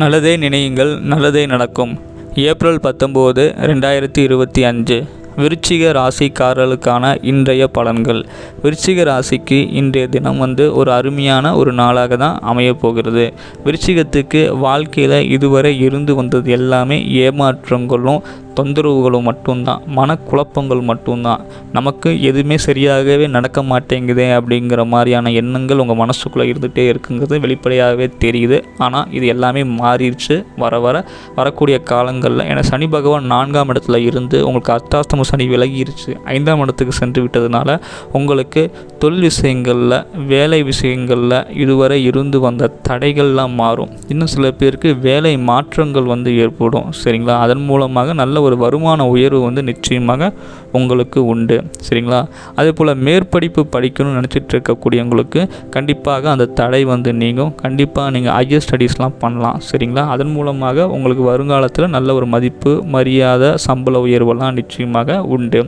நல்லதே நினையுங்கள் நல்லதே நடக்கும். ஏப்ரல் பத்தொம்போது ரெண்டாயிரத்தி இருபத்தி அஞ்சு. விருச்சிக ராசிக்காரர்களுக்கான இன்றைய பலன்கள். விருச்சிக ராசிக்கு இன்றைய தினம் வந்து ஒரு அருமையான ஒரு நாளாக தான் அமையப்போகிறது விருச்சிகத்துக்கு வாழ்க்கையில் இதுவரை இருந்து வந்தது எல்லாமே ஏமாற்றங்களும் தொந்தரவுகளும் மட்டும்தான் மனக்குழப்பங்கள் மட்டும்தான். நமக்கு எதுவுமே சரியாகவே நடக்க மாட்டேங்குதே அப்படிங்கிற மாதிரியான எண்ணங்கள் உங்கள் மனசுக்குள்ளே இருந்துகிட்டே இருக்குங்கிறது வெளிப்படையாகவே தெரியுது. ஆனால் இது எல்லாமே மாறிடுச்சு. வர வர வரக்கூடிய காலங்களில் ஏன்னா சனி பகவான் நான்காம் இடத்துல இருந்து உங்களுக்கு அர்த்தாஸ்தம சனி விலகிருச்சு. ஐந்தாம் இடத்துக்கு சென்று விட்டதுனால உங்களுக்கு தொழில் விஷயங்களில் வேலை விஷயங்களில் இதுவரை இருந்து வந்த தடைகள்லாம் மாறும். இன்னும் சில பேருக்கு வேலை மாற்றங்கள் வந்து ஏற்படும். சரிங்களா? அதன் மூலமாக நல்ல ஒரு வருமான உயர்வு வந்து நிச்சயமாக உங்களுக்கு உண்டு. சரிங்களா? அதே போல் மேற்படிப்பு படிக்கணும்னு நினச்சிட்டு இருக்கக்கூடியவங்களுக்கு கண்டிப்பாக அந்த தடை வந்து நீங்கும். கண்டிப்பாக நீங்கள் ஹையர் ஸ்டடீஸ்லாம் பண்ணலாம். சரிங்களா? அதன் மூலமாக உங்களுக்கு வருங்காலத்தில் நல்ல ஒரு மதிப்பு மரியாதை சம்பள உயர்வெல்லாம் நிச்சயமாக உண்டு.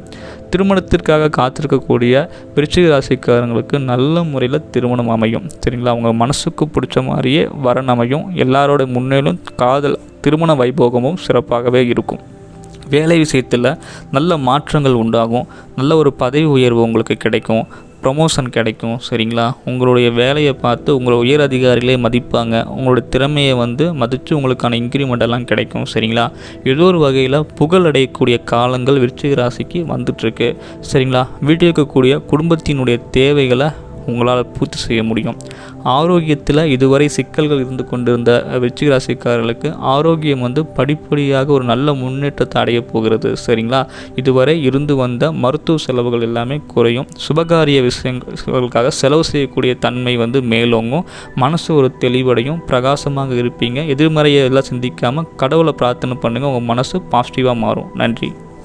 திருமணத்திற்காக காத்திருக்கக்கூடிய விருச்சிக ராசிக்காரங்களுக்கு நல்ல முறையில் திருமணம் அமையும். சரிங்களா? அவங்க மனசுக்கு பிடிச்ச மாதிரியே வரன் அமையும். எல்லாரோட முன்னேலும் காதல் திருமண வைபோகமும் சிறப்பாகவே இருக்கும். வேலை விஷயத்தில் நல்ல மாற்றங்கள் உண்டாகும். நல்ல ஒரு பதவி உயர்வு உங்களுக்கு கிடைக்கும். ப்ரொமோஷன் கிடைக்கும் சரிங்களா? உங்களுடைய வேலையை பார்த்து உங்களை உயர் அதிகாரிகளே மதிப்பாங்க. உங்களுடைய திறமையை வந்து மதித்து உங்களுக்கான இன்க்ரிமெண்ட் எல்லாம் கிடைக்கும் சரிங்களா? ஏதோ ஒரு வகையில் புகழ் அடையக்கூடிய காலங்கள் விருச்சிக ராசிக்கு வந்துட்டுருக்கு சரிங்களா? வீட்டில் இருக்கக்கூடிய குடும்பத்தினுடைய தேவைகளை உங்களால் பூர்த்தி செய்ய முடியும். ஆரோக்கியத்தில் இதுவரை சிக்கல்கள் இருந்து கொண்டிருந்த விருச்சிக ராசிக்காரர்களுக்கு ஆரோக்கியம் வந்து படிப்படியாக ஒரு நல்ல முன்னேற்றத்தை அடைய போகிறது. சரிங்களா? இதுவரை இருந்து வந்த மருத்துவ செலவுகள் எல்லாமே குறையும். சுபகாரிய விஷயங்களுக்காக செலவு செய்யக்கூடிய தன்மை வந்து மேலோங்கும். மனசு ஒரு தெளிவடையும். பிரகாசமாக இருப்பீங்க. எதிர்மறையை எல்லாம் சிந்திக்காமல் கடவுளை பிரார்த்தனை பண்ணுங்கள் உங்கள் மனசு பாசிட்டிவாக மாறும். நன்றி.